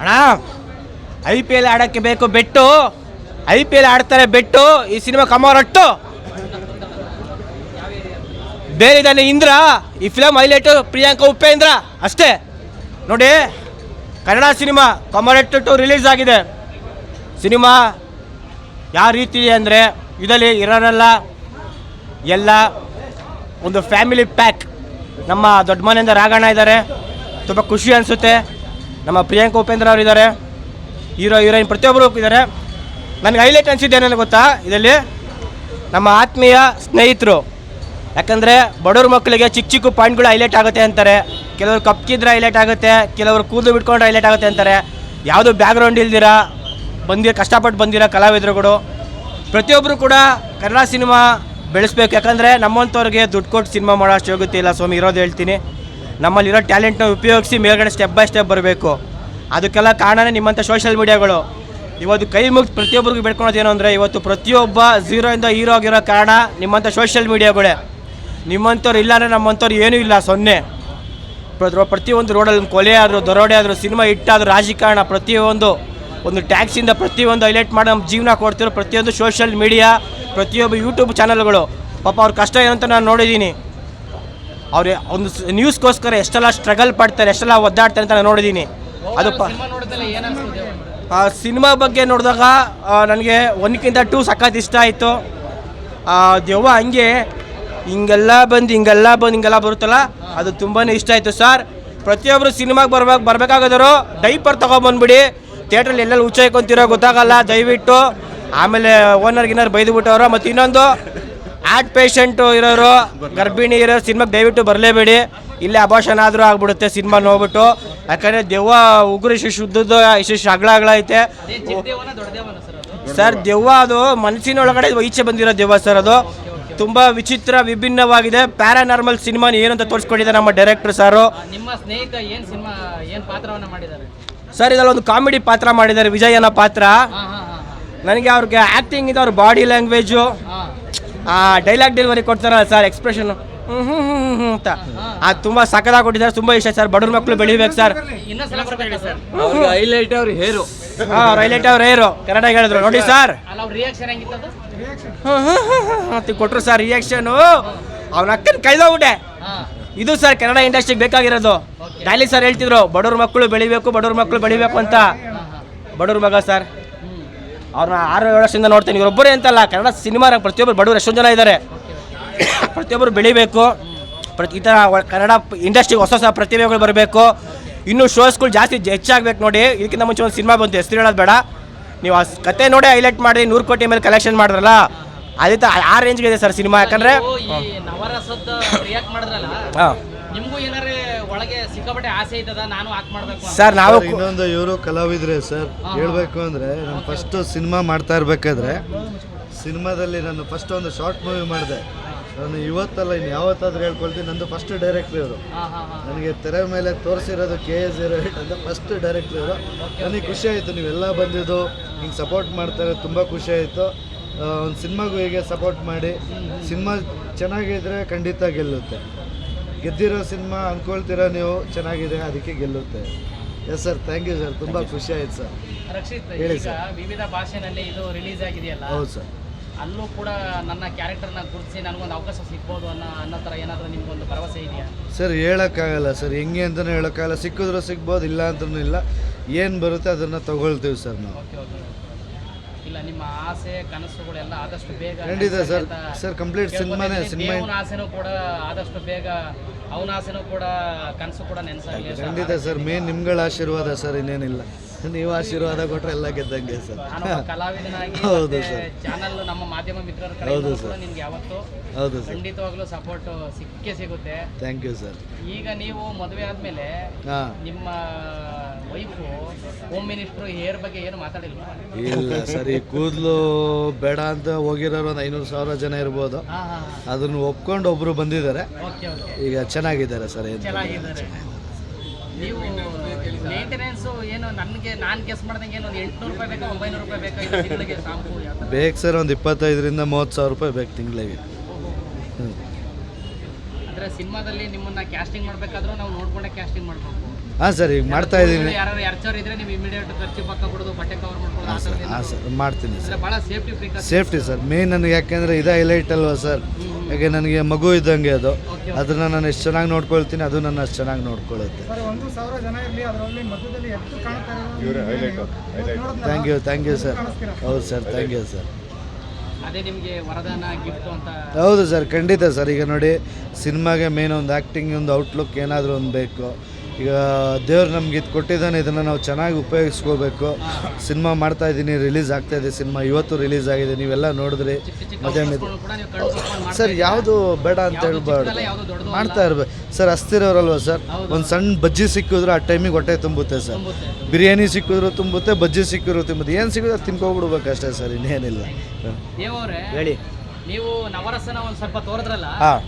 ಅಣ್ಣ, I P L ಆಡೋಕ್ಕೆ ಬೇಕು ಬೆಟ್ಟು, ಐ ಪಿ ಎಲ್ ಆಡ್ತಾರೆ ಬೆಟ್ಟು ಈ ಸಿನಿಮಾ ಕಮರಟ್ಟು ಬೇರೆ ಇದ್ದಾನೆ ಇಂದ್ರ, ಈ ಫಿಲಮ್ ಹೈಲೈಟು ಪ್ರಿಯಾಂಕಾ, ಉಪೇಂದ್ರ, ಅಷ್ಟೇ. ನೋಡಿ, Kannada cinema Kamarottu two release ಆಗಿದೆ. ಸಿನಿಮಾ ಯಾವ ರೀತಿ ಇದೆ ಅಂದರೆ ಇದರಲ್ಲಿ ಇರೋರೆಲ್ಲ. ಎಲ್ಲ ಒಂದು ಫ್ಯಾಮಿಲಿ ಪ್ಯಾಕ್ ನಮ್ಮ ದೊಡ್ಡ ಮನೆಯಿಂದ ರಾಗಣ್ಣ ಇದ್ದಾರೆ. ತುಂಬ ಖುಷಿ ಅನಿಸುತ್ತೆ. ನಮ್ಮ ಪ್ರಿಯಾಂಕ ಉಪೇಂದ್ರ ಅವರು ಇದ್ದಾರೆ ಹೀರೋ, ಹೀರೋಯಿನ್ ಪ್ರತಿಯೊಬ್ಬರು ಇದ್ದಾರೆ. ನನಗೆ ಹೈಲೈಟ್ ಅನಿಸಿದ್ದೆ ನನಗೆ ಗೊತ್ತಾ? ಇದರಲ್ಲಿ ನಮ್ಮ ಆತ್ಮೀಯ ಸ್ನೇಹಿತರು. ಯಾಕಂದರೆ ಬಡವ್ರ ಮಕ್ಕಳಿಗೆ ಚಿಕ್ಕ ಚಿಕ್ಕ ಪಾಯಿಂಟ್ಗಳು ಹೈಲೈಟ್ ಆಗುತ್ತೆ ಅಂತಾರೆ. ಕೆಲವರು ಕಪ್ಕಿದ್ರೆ ಹೈಲೈಟ್ ಆಗುತ್ತೆ, ಕೆಲವರು ಕೂದಲು ಬಿಟ್ಕೊಂಡ್ರೆ ಹೈಲೈಟ್ ಆಗುತ್ತೆ ಅಂತಾರೆ. ಯಾವುದು ಬ್ಯಾಕ್ಗ್ರೌಂಡ್ ಇಲ್ದಿರ, ಬಂದಿರೋ, ಕಷ್ಟಪಟ್ಟು ಬಂದಿರೋ ಕಲಾವಿದರುಗಳು. ಪ್ರತಿಯೊಬ್ಬರು ಕೂಡ ಕನ್ನಡ ಸಿನಿಮಾ ಬೆಳೆಸ್ಬೇಕು. ಯಾಕಂದರೆ ನಮ್ಮಂಥವ್ರಿಗೆ ದುಡ್ಡು ಕೊಟ್ಟು ಸಿನಿಮಾ ಮಾಡೋ ಅಷ್ಟು ಯೋಗ್ಯತೆ ಇಲ್ಲ. ಸ್ವಾಮಿ, ಇರೋದು ಹೇಳ್ತೀನಿ. ನಮ್ಮಲ್ಲಿರೋ ಟ್ಯಾಲೆಂಟ್ನ ಉಪಯೋಗಿಸಿ ಮೇಲ್ಗಡೆ ಸ್ಟೆಪ್ ಬೈ ಸ್ಟೆಪ್ ಬರಬೇಕು. ಅದಕ್ಕೆಲ್ಲ ಕಾರಣನೇ ನಿಮ್ಮಂಥ ಸೋಷಿಯಲ್ ಮೀಡಿಯಾಗಳು ಇವತ್ತು ಕೈ ಮುಗಿದು ಪ್ರತಿಯೊಬ್ಬರಿಗೂ ಬೆಳ್ಕೊಳೋದು ಏನು ಅಂದರೆ ಇವತ್ತು ಪ್ರತಿಯೊಬ್ಬ ಝೀರೋಯಿಂದ ಹೀರೋ ಆಗಿರೋ ಕಾರಣ ನಿಮ್ಮಂಥ ಸೋಷಿಯಲ್ ಮೀಡಿಯಾಗಳೇ ನಿಮ್ಮಂಥವ್ರು ಇಲ್ಲ ಅಂದರೆ ನಮ್ಮಂಥವ್ರು ಏನೂ ಇಲ್ಲ, ಸೊನ್ನೆ. ಪ್ರ- ಪ್ರತಿಯೊಂದು ರೋಡಲ್ಲಿ ಕೊಲೆ ಆದರೂ, ದರೋಡೆ ಆದರೂ ಸಿನಿಮಾ ಹಿಟ್ಟಾದರೂ, ರಾಜಕಾರಣ, ಪ್ರತಿಯೊಂದು, ಒಂದು ಟ್ಯಾಕ್ಸಿಂದ ಪ್ರತಿಯೊಂದು ಹೈಲೈಟ್ ಮಾಡಿ ನಮ್ಮ ಜೀವನ ಕೊಡ್ತಿರೋ ಪ್ರತಿಯೊಂದು ಸೋಷಿಯಲ್ ಮೀಡಿಯಾ ಪ್ರತಿಯೊಬ್ಬ ಯೂಟ್ಯೂಬ್ ಚಾನಲ್ಗಳು ಪಾಪ ಅವ್ರ ಕಷ್ಟ ಏನಂತ ನಾನು ನೋಡಿದ್ದೀನಿ. ಅವ್ರು ಒಂದು ನ್ಯೂಸ್ಗೋಸ್ಕರ ಎಷ್ಟೆಲ್ಲ ಸ್ಟ್ರಗಲ್ ಪಡ್ತಾರೆ ಎಷ್ಟೆಲ್ಲ ಒದ್ದಾಡ್ತಾರೆ ಅಂತ ನಾನು ನೋಡಿದ್ದೀನಿ. ಅದು ಸಿನಿಮಾ ಬಗ್ಗೆ ನೋಡಿದಾಗ ನನಗೆ ಒಂದಕ್ಕಿಂತ ಟೂ ಸಖತ್ ಇಷ್ಟ ಆಯಿತು. ದೆವ್ವ ಹಂಗೆ ಹಿಂಗೆಲ್ಲ ಬಂದು ಹಿಂಗೆಲ್ಲ ಬಂದು ಹಿಂಗೆಲ್ಲ ಬರುತ್ತಲ್ಲ ಅದು ತುಂಬಾ ಇಷ್ಟ ಆಯಿತು ಸರ್. ಪ್ರತಿಯೊಬ್ಬರು ಸಿನಿಮಾಗೆ ಬರ್ಬೇಕು ಬರಬೇಕಾಗೋದ್ರು ಡೈಪರ್ ತೊಗೊಂಬಂದ್ಬಿಡಿ. ಥಿಯೇಟ್ರಲ್ಲಿ ಎಲ್ಲೆಲ್ಲಿ ಹುಚ್ಚಾಯ್ಕೊಂತಿರೋ ಗೊತ್ತಾಗಲ್ಲ ದಯವಿಟ್ಟು. ಆಮೇಲೆ ಓನರ್ ಗಿನ್ನರ್ ಬೈದು ಬಿಟ್ಟವರು ಮತ್ತು ಇನ್ನೊಂದು ಆರ್ಟ್ ಪೇಷಂಟು ಇರೋರು ಗರ್ಭಿಣಿ ಇರೋ ಸಿನಿಮಾಗೆ ದಯವಿಟ್ಟು ಬರಲೇಬೇಡಿ. ಇಲ್ಲೇ ಅಭಾಷಣ ಆದರೂ ಆಗ್ಬಿಡುತ್ತೆ ಸಿನಿಮಾ ನೋಡ್ಬಿಟ್ಟು. ಯಾಕಂದರೆ ದೆವ್ವ ಉಗುರು ಇಷ್ಟು ಶುದ್ಧದ್ದು ಇಷ್ಟು ಅಗಳ ಐತೆ. ಸರ್ ದೆವ್ವ ಅದು ಮನಸ್ಸಿನೊಳಗಡೆ ಈಚೆ ಬಂದಿರೋ ದೆವ್ವ ಸರ್ ಅದು. ತುಂಬ ವಿಚಿತ್ರ ವಿಭಿನ್ನವಾಗಿದೆ. ಪ್ಯಾರಾನಾರ್ಮಲ್ ಸಿನಿಮಾ ಏನಂತ ತೋರಿಸ್ಕೊಂಡಿದ್ದಾರೆ ನಮ್ಮ ಡೈರೆಕ್ಟರ್ ಸರು. ನಿಮ್ಮ ಸ್ನೇಹಿತ ಏನು ಸಿನಿಮಾ ಏನು ಪಾತ್ರವನ್ನು ಮಾಡಿದ್ದಾರೆ ಸರ್ ಇದರಲ್ಲಿ ಒಂದು ಕಾಮಿಡಿ ಪಾತ್ರ ಮಾಡಿದ್ದಾರೆ ವಿಜಯನ ಅನ್ನೋ ಪಾತ್ರ ನನಗೆ ಅವ್ರಿಗೆ ಆ್ಯಕ್ಟಿಂಗ್ ಇದೆ ಅವ್ರ ಬಾಡಿ ಲ್ಯಾಂಗ್ವೇಜು ಆ ಡೈಲಾಗ್ ಡೆಲಿವರಿ ಕೊಡ್ತಾರಲ್ಲ ಸರ್ ಎಕ್ಸ್ಪ್ರೆಷನ್ ಹ್ಞೂ ಹ್ಞೂ ಹ್ಞೂ ಹ್ಞೂ ಅಂತ. ಅದು ತುಂಬ ಸಕದಾಗ ಕೊಟ್ಟಿದ್ದಾರೆ ತುಂಬ ಇಷ್ಟ ಸರ್ ಬಡವ್ರ ಮಕ್ಕಳು ಬೆಳಿಬೇಕು ಸರ್ ಇನ್ನೊಂದ್ಸಲ ಬರ್ಬೇಕಾ ಸರ್ ಅವ್ರಿಗೆ ಹೈಲೈಟ್ ಅವ್ರ ಹೇರು ಹಾಂ ರೈಲೈಟ್ ಅವ್ರು ಹೇರು ಕನ್ನಡ ಹೇಳಿದ್ರು. ನೋಡಿ ಸರ್ ಕೊಟ್ರು ಸರ್ ರಿಯಾಕ್ಷನ್ ಅವ್ನ ಅಂತ ಕೊಟ್ಟರು ಸರ್ ರಿಯಾಕ್ಷನು ಅವನ ಅಕ್ಕನ ಕೈದೋಗ್ಬಿಟ್ಟೆ ಇದು ಸರ್ ಕನ್ನಡ ಇಂಡಸ್ಟ್ರಿಗೆ ಬೇಕಾಗಿರೋದು. ಡೈಲಿ ಸರ್ ಹೇಳ್ತಿದ್ರು ಬಡವ್ರ ಮಕ್ಕಳು ಬೆಳಿಬೇಕು ಬಡವ್ರ ಮಕ್ಕಳು ಬೆಳಿಬೇಕು ಅಂತ. ಬಡವ್ರ ಮಗ ಸರ್ ಅವ್ರನ್ನ ಆರು ಏಳು ವರ್ಷದಿಂದ ನೋಡ್ತೀನಿ. ಇವರೊಬ್ಬರೇ ಅಂತಲ್ಲ ಕನ್ನಡ ಸಿನಿಮಾ ಪ್ರತಿಯೊಬ್ಬರು ಬಡವರು ಎಷ್ಟೊಂದು ಜನ ಇದ್ದಾರೆ ಪ್ರತಿಯೊಬ್ಬರು ಬೆಳಿಬೇಕು. ಪ್ರತಿ ಈ ಥರ ಕನ್ನಡ ಇಂಡಸ್ಟ್ರಿಗೆ ಹೊಸ ಹೊಸ ಪ್ರತಿಭೆಗಳು ಬರಬೇಕು. ಇನ್ನೂ ಶೋಸ್ಗಳು ಜಾಸ್ತಿ ಹೆಚ್ಚಾಗಬೇಕು ನೋಡಿ. ಇದಕ್ಕಿಂತ ಮುಂಚೆ ಒಂದು ಸಿನಿಮಾ ಬಂತು. ಹೆಸರು ಹೇಳೋದು ಬೇಡ. ನೀವು ಆ ಕತೆ ನೋಡಿ ಹೈಲೈಟ್ ಮಾಡಿ ನೂರು ಕೋಟಿ ಮೇಲೆ ಕಲೆಕ್ಷನ್ ಮಾಡಿದ್ರಲ್ಲ ಅದೇ ಆ ರೇಂಜ್ಗೆ ಇದೆ ಸರ್ ಸಿನಿಮಾ. ಯಾಕಂದರೆ ಹಾಂ. ನಿಮ್ಗೂ ಏನಾರೇ ಒಳಗೆ ಸಿಕ್ಕಾಪಟ್ಟೆ ಆಸೆ ಐತದ ನಾನು ಆಕ್ಟ್ ಮಾಡ್ಬೇಕು ಅಂತ. ಸರ್ ನಾವು ಇನ್ನೊಂದು ಇವರು ಕಲಾವಿದ್ರೆ ಸರ್ ಹೇಳ್ಬೇಕು ಅಂದ್ರೆ ನಾನು ಫಸ್ಟ್ ಸಿನಿಮಾ ಮಾಡ್ತಾ ಇರ್ಬೇಕಾದ್ರೆ ಸಿನಿಮಾದಲ್ಲಿ ನಾನು ಫಸ್ಟ್ ಒಂದು ಶಾರ್ಟ್ ಮೂವಿ ಮಾಡಿದೆ. ನಾನು ಇವತ್ತಲ್ಲ ಇನ್ನು ಯಾವತ್ತಾದ್ರೂ ಹೇಳ್ಕೊಳ್ತೀನಿ. ನಂದು ಫಸ್ಟ್ ಡೈರೆಕ್ಟ್ರ್ ಇವರು. ಹಾ ಹಾ ಹಾ. ನನಗೆ ತೆರೆ ಮೇಲೆ ತೋರಿಸಿರೋದು ಕೆ ಎ ಜೀರೋ ಏಟ್ ಅಂತ ಫಸ್ಟ್ ಡೈರೆಕ್ಟ್ರ್ ಇವರು. ನನಗೆ ಖುಷಿ ಆಯಿತು ನೀವೆಲ್ಲ ಬಂದಿದ್ದು ಹಿಂಗೆ ಸಪೋರ್ಟ್ ಮಾಡ್ತಾರೆ ತುಂಬ ಖುಷಿ ಆಯಿತು. ಒಂದು ಸಿನಿಮಾಗೂ ಹೀಗೆ ಸಪೋರ್ಟ್ ಮಾಡಿ ಸಿನಿಮಾ ಚೆನ್ನಾಗಿದ್ರೆ ಖಂಡಿತ ಗೆಲ್ಲುತ್ತೆ. ಗೆದ್ದಿರೋ ಸಿನಿಮಾ ಅಂದ್ಕೊಳ್ತೀರಾ ನೀವು? ಚೆನ್ನಾಗಿದೆ ಅದಕ್ಕೆ ಗೆಲ್ಲುತ್ತೆ. Yes sir thank you sir ತುಂಬ ಖುಷಿ ಆಯ್ತು ಸರ್ ರಕ್ಷಿತ್ ಹೇಳಿ ಈಗ ವಿವಿಧ ಭಾಷೆನಲ್ಲಿ ಇದು ರಿಲೀಸ್ ಆಗಿದೆಯಲ್ಲ? ಹೌದು ಸರ್ ಅಲ್ಲೂ ಕೂಡ ನನ್ನ ಕ್ಯಾರೆಕ್ಟರ್ನ ಗುರುತಿಸಿ ನನಗೊಂದು ಅವಕಾಶ ಸಿಗ್ಬೋದು ಅನ್ನೋ ಅನ್ನೋ ಥರ ಏನಾದರೂ ನಿಮ್ಗೊಂದು ಭರವಸೆ ಇದೆಯಾ? ಸರ್ ಹೇಳೋಕ್ಕಾಗಲ್ಲ ಸರ್ ಹೆಂಗೆ ಅಂತಲೂ ಹೇಳೋಕ್ಕಾಗಲ್ಲ. ಸಿಕ್ಕಿದ್ರೂ ಸಿಗ್ಬೋದು ಇಲ್ಲ ಅಂತಲೂ ಇಲ್ಲ. ಏನು ಬರುತ್ತೆ ಅದನ್ನು ತಗೊಳ್ತೀವಿ ಸರ್ ನಾವು. ಓಕೆ ಓಕೆ ಇಲ್ಲ ನಿಮ್ಮ ಆಸೆ ಕನಸುಗಳೆಲ್ಲ ಆದಷ್ಟು ಬೇಗ ಖಂಡಿತ ಸರ್. ಕಂಪ್ಲೀಟ್ ಸರ್, ಕಂಪ್ಲೀಟ್ ಸಿನಿಮಾನೇ. ಸಿನಿಮಾ- ಆಸೆನೂ ಕೂಡ ಆದಷ್ಟು ಬೇಗ ಅವನ ಆಸೆನೂ ಕೂಡ ಕನಸು ಕೂಡ ನೆನೆಸಾಗಲಿ ಖಂಡಿತ ಸರ್ ಮೇನ್ ನಿಮ್ಗಳ ಆಶೀರ್ವಾದ ಸರ್ ಇನ್ನೇನಿಲ್ಲ ನೀವು ಆಶೀರ್ವಾದ ಕೊಟ್ಟರೆ ಎಲ್ಲ ಗೆದ್ದಂಗೆ ಸರ್ ಕಲಾವಿದನಾಗಿ ಹೌದು ಸರ್. ಚಾನಲ್ ನಮ್ಮ ಮಾಧ್ಯಮ ಮಿತ್ರರ ಹೌದು ಸರ್. ನಿಮ್ಗೆ ಯಾವತ್ತು ಹೌದು ಸರ್ ಖಂಡಿತವಾಗ್ಲೂ ಸಪೋರ್ಟ್ ಸಿಕ್ಕೇ ಸಿಗುತ್ತೆ ಥ್ಯಾಂಕ್ ಯು ಸರ್ ಈಗ ನೀವು ಮದುವೆ ಆದ್ಮೇಲೆ ನಿಮ್ಮ ವೈಫು ಹೋಮ್ ಮಿನಿಸ್ಟ್ರು ಹೇರ್ ಬಗ್ಗೆ ಏನು ಮಾತಾಡಿಲ್ವಾ? ಇಲ್ಲ ಸರಿ ಕೂದಲು ಬೇಡ ಅಂತ ಹೋಗಿರೋರು ಒಂದು ಐನೂರು ಸಾವಿರ ಜನ ಇರ್ಬೋದು. ಅದನ್ನು ಒಪ್ಕೊಂಡು ಒಬ್ರು ಬಂದಿದ್ದಾರೆ. Okay okay. ಈಗ ಚೆನ್ನಾಗಿದ್ದಾರೆ ಸರ್ ಏನು ಚೆನ್ನಾಗಿದ್ದಾರೆ. ನೀವು ಮೇಂಟೆನೆನ್ಸು ಏನು ನನಗೆ ನಾನು ಗೆಸ್ ಮಾಡ್ದಂಗೆ ಏನು ಒಂದು ಎಂಟುನೂರು ರೂಪಾಯಿ ಬೇಕಾ ಒಂಬೈನೂರು ರೂಪಾಯಿ ಬೇಕಾ ಇದು ತಿಂಗಳಿಗೆ ಶಾಂಪು ಯಾವ ಥರ? ಬೇಕು ಸರ್ ಒಂದು ಇಪ್ಪತ್ತೈದರಿಂದ ಮೂವತ್ತು ಸಾವಿರ ರೂಪಾಯಿ ಬೇಕು ತಿಂಗಳಿಗೆ. ಅಂದರೆ ಸಿನಿಮಾದಲ್ಲಿ ನಿಮ್ಮನ್ನ ಕ್ಯಾಸ್ಟಿಂಗ್ ಮಾಡಬೇಕಾದ್ರೂ ನಾವು ನೋಡ್ಕೊಂಡೆ ಕ್ಯಾಸ್ಟಿಂಗ್ ಮಾಡಬೇಕು ಹಾಂ ಸರ್ ಈಗ ಮಾಡ್ತಾ ಇದ್ದೀನಿ. ಹಾಂ ಸರ್ ಹಾಂ ಸರ್ ಮಾಡ್ತೀನಿ ಸರ್. Safety sir. ಮೇನ್ ನನಗೆ ಯಾಕೆಂದರೆ ಇದೇ ಹೈಲೈಟ್ ಅಲ್ವಾ ಸರ್? ಹಾಗೆ ನನಗೆ ಮಗು ಇದ್ದಂಗೆ ಅದು. ಅದನ್ನ ನಾನು ಎಷ್ಟು ಚೆನ್ನಾಗಿ ನೋಡ್ಕೊಳ್ತೀನಿ ಅದು ನನ್ನ ಅಷ್ಟು ಚೆನ್ನಾಗಿ ನೋಡ್ಕೊಳ್ಳುತ್ತೆ ಒಂದು ಸಾವಿರ ಜನ ಇರಲಿ ಅದರಲ್ಲಿ ಮಧ್ಯದಲ್ಲಿ ಎದ್ದು ಕಾಣ್ತಾರೆ thank you thank you sir ಹೌದು ಸರ್ ಥ್ಯಾಂಕ್ ಯು ಸರ್ ಅದೇ ನಿಮಗೆ ವರದಾನ ಗಿಫ್ಟ್ ಅಂತ. ಹೌದು ಸರ್ ಖಂಡಿತ ಸರ್ ಈಗ ನೋಡಿ ಸಿನಿಮಾಗೆ ಮೇನ್ ಒಂದು ಆ್ಯಕ್ಟಿಂಗ್ ಒಂದು ಔಟ್ಲುಕ್ ಏನಾದರೂ ಒಂದು ಬೇಕು. ಈಗ ದೇವ್ರು ನಮ್ಗೆ ಇದು ಕೊಟ್ಟಿದ್ದಾನೆ ಇದನ್ನು ನಾವು ಚೆನ್ನಾಗಿ ಉಪಯೋಗಿಸ್ಕೋಬೇಕು. ಸಿನಿಮಾ ಮಾಡ್ತಾ ಇದ್ದೀನಿ ರಿಲೀಸ್ ಆಗ್ತಾ ಇದೆ ಸಿನಿಮಾ. ಇವತ್ತು ರಿಲೀಸ್ ಆಗಿದೆ ನೀವೆಲ್ಲ ನೋಡಿದ್ರಿ. ಮುಚ್ಕೊಂಡು ಸರ್ ಯಾವುದು ಬೇಡ ಅಂತ ಹೇಳ್ಬಾರ್ದು. ಮಾಡ್ತಾ ಇರ್ಬೇಕು ಸರ್ ಹಸ್ತಿರೋರಲ್ವ ಸರ್? ಒಂದು ಸಣ್ಣ ಬಜ್ಜಿ ಸಿಕ್ಕಿದ್ರು ಆ ಟೈಮಿಗೆ ಹೊಟ್ಟೆ ತುಂಬುತ್ತೆ ಸರ್. ಬಿರಿಯಾನಿ ಸಿಕ್ಕಿದ್ರು ತುಂಬುತ್ತೆ ಬಜ್ಜಿ ಸಿಕ್ಕಿದ್ರು ತುಂಬುತ್ತೆ. ಏನು ಸಿಕ್ಕಿದ್ರು ಅದು ಅಷ್ಟೇ ಸರ್ ಇನ್ನೇನಿಲ್ಲ. ಹೇಳಿ. ನೀವು ನವರಸನ ಒಂದು ಸ್ವಲ್ಪ ತೋರಿದ್ರಲ್ಲ? ಹಾಂ.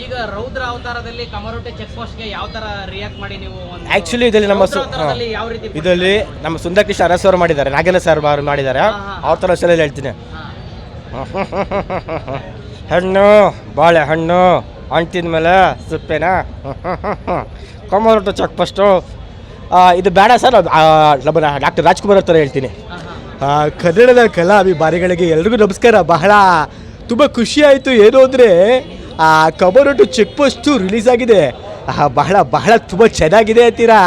ಈಗ ರೌದ್ರ ಅವತಾರದಲ್ಲಿ ಕಮರೋಟೆ ಚೆಕ್ ಪೋಸ್ಟ್ಗೆ ಯಾವ ತರ ರಿಯಾಕ್ಟ್ ಮಾಡಿ ನೀವು ಆಕ್ಚುಲಿ ಆ್ಯಕ್ಚುಲಿ ಇದರಲ್ಲಿ ನಮ್ಮ ಸು ಅವತಾರದಲ್ಲಿ ಯಾವ ರೀತಿ ಇದರಲ್ಲಿ ನಮ್ಮ ಸುಂದರಕೃಷ್ಣ ಅರಸ್ ಅವರು ಮಾಡಿದ್ದಾರೆ ನಾಗೇಂದ್ರ ಸರ್ ಅವರು ಮಾಡಿದ್ದಾರೆ. ಅವ್ರ ಥರ ಸಲ ಹೇಳ್ತೀನಿ. ಹಾ. ಹಣ್ಣು ಬಾಳೆಹಣ್ಣು ಅಂಟಿದ ಮೇಲೆ ಸುಪ್ಪೇನಾ? ಕಮರೋಟೆ ಚೆಕ್ ಫಸ್ಟು ಇದು ಬೇಡ ಸರ್ ನಮ್ಮ ಡಾಕ್ಟರ್ ರಾಜ್ಕುಮಾರ್ ಥರ ಹೇಳ್ತೀನಿ. ಹಾ, ಹಾ. ಆ, ಕನ್ನಡದ ಕಲಾ ಅಭಿಮಾನಿಗಳಿಗೆ ಎಲ್ರಿಗೂ ನಮಸ್ಕಾರ. ಬಹಳ ತುಂಬ ಖುಷಿ ಆಯಿತು. ಏನು ಅಂದರೆ ಆ ಕಬರೊಟ್ಟು ಚೆಕ್ ಪೋಸ್ಟು ರಿಲೀಸ್ ಆಗಿದೆ. ಬಹಳ ಬಹಳ ತುಂಬ ಚೆನ್ನಾಗಿದೆ ಅಂತೀರಾ?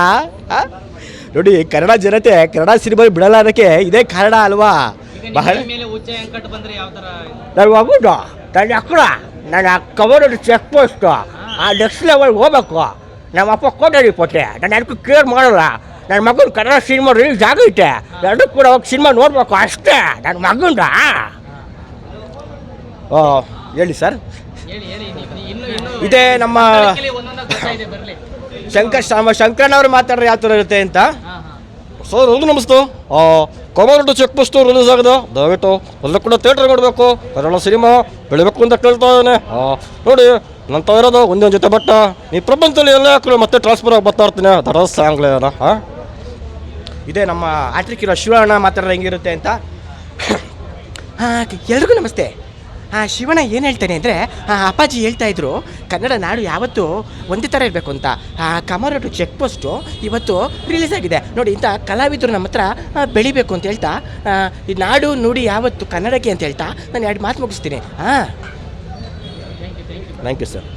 ನೋಡಿ ಕನ್ನಡ ಜನತೆ ಕನ್ನಡ ಸಿನಿಮಾ ಬಿಡಲ್ಲ ಅದಕ್ಕೆ ಇದೇ ಕಾರಣ ಅಲ್ವಾ? ಬಹಳ ನಾನು ತರ ನನ್ನ ಅಕ್ಕಡ ನನ್ನ ಕಬರೊಟ್ಟು ಚೆಕ್ ಪೋಸ್ಟು ಆ ನೆಕ್ಸ್ಟ್ ಲೆವೆಲ್ ಹೋಗ್ಬೇಕು. ನಮ್ಮ ಅಪ್ಪ ಕೋಟೆ ಪೊಟ್ಟೆ ನಾನು ಅದಕ್ಕೂ ಕೇರ್ ಮಾಡಲ್ಲ. ನನ್ನ ಮಗನ ಕನ್ನಡ ಸಿನಿಮಾ ರಿಲೀಸ್ ಆಗೈತೆ. ಎರಡು ಕೂಡ ಹೋಗಿ ಸಿನಿಮಾ ನೋಡ್ಬೇಕು ಅಷ್ಟೇ. ನನ್ನ ಮಗನ ಓ ಹೇಳಿ ಸರ್ ಇದೇ ನಮ್ಮ ಶಂಕರ್ ನಮ್ಮ ಶಂಕರಣ್ಣವ್ರು ಮಾತಾಡ್ರೆ ಯಾವ ಥರ ಇರುತ್ತೆ ಅಂತ? ಹಾ ಹಾ. ಸರ್ ಹೌದು ನಮಸ್ತೆ. ಕಮರ್ಟು ಚೆಕ್ ಪೋಸ್ಟು ರಿಲೀಸ್ ಆಗಿದೆ. ದಯವಿಟ್ಟು ಎಲ್ಲ ಕೂಡ ಥಿಯೇಟರ್ ನೋಡಬೇಕು. ಕನ್ನಡ ಸಿನಿಮಾ ಬೆಳಿಬೇಕು ಅಂತ ಕೇಳ್ತಾ ಇದ್ದಾನೆ ನೋಡಿ ನನ್ನ ಇರೋದು ಒಂದೇ ಒಂದು ಜೊತೆ ಬಟ್ಟ. ನೀ ಪ್ರಪಂಚದಲ್ಲಿ ಎಲ್ಲ ಹಾಕಲು ಮತ್ತೆ ಟ್ರಾನ್ಸ್ಫರ್ ಆಗಿ ಬರ್ತಾ ಇರ್ತೀನಿ. ದರ ಸಾಂಗ್ಲೇನ ಹಾಂ? ಇದೇ ನಮ್ಮ ಆಟ್ರಿಕ್ ಇರೋ ಶಿವಣ್ಣ ಮಾತಾಡೋದು ಹೆಂಗಿರುತ್ತೆ ಅಂತ. ಎಲ್ರಿಗೂ ನಮಸ್ತೆ. ಹಾಂ ಶಿವಣ್ಣ ಏನು ಹೇಳ್ತಾನೆ ಅಂದರೆ ಅಪ್ಪಾಜಿ ಹೇಳ್ತಾ ಇದ್ರು ಕನ್ನಡ ನಾಡು ಯಾವತ್ತೂ ಒಂದೇ ಥರ ಇರಬೇಕು ಅಂತ. ಕಮರಟು ಚೆಕ್ ಪೋಸ್ಟು ಇವತ್ತು ರಿಲೀಸ್ ಆಗಿದೆ. ನೋಡಿ ಇಂಥ ಕಲಾವಿದರು ನಮ್ಮ ಹತ್ರ ಬೆಳಿಬೇಕು ಅಂತ ಹೇಳ್ತಾ ಈ ನಾಡು ನುಡಿ ಯಾವತ್ತು ಕನ್ನಡಕ್ಕೆ ಅಂತ ಹೇಳ್ತಾ ನಾನು ಎರಡು ಮಾತು ಮುಗಿಸ್ತೀನಿ. ಹಾಂ ಥ್ಯಾಂಕ್ ಯು ಸರ್